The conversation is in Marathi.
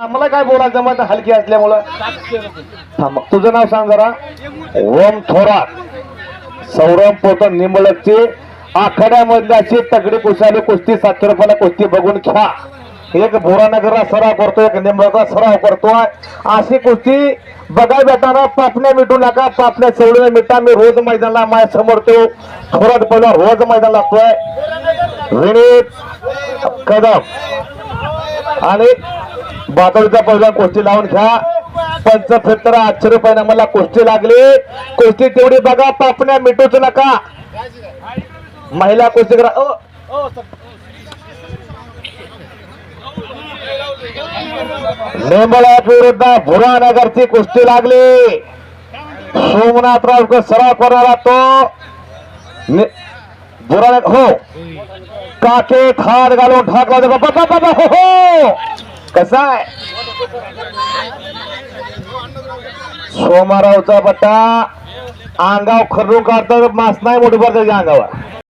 मला काय बोला जमत हलकी असल्यामुळं. थांब तुझं नाव सांग जरा. ओम थोरात. सौरभ पोत निंबळकचे आखाड्यामधल्या अशी तगडी कुशाली कुस्ती सातशे रुपयाला कुस्ती बघून घ्या एक भोरानगरला सराव करतोय एक निंबळकर सराव करतोय. अशी कुस्ती बघाय भेटणारा पापण्या मिटू नका. पापण्या सेवडून मिटा. मी रोज मैदानाला माझ्यासमोर तो थोरात पहिला रोज मैदान लागतोय. विनीत कदम. आणि बातडीचा पहिला कोष्टी लावून घ्या. पंचफेत्तर आठशे रुपयानं मला कुस्ती लागली. कुस्ती तेवढी बघा पापण्या मिटूच नका. महिला कोष्टी करा. अ, विरुद्ध भुरानगरची कुस्ती लागली. सोमनाथराव सराव करणारा तो ने- बुरानगर हो. काके खाट घालून ठाकला हो हो. हो. कसा आहे? सोमारावचा बट्टा अंगाव खरून काढतात मास नाही मोठी त्याच्या अंगावर.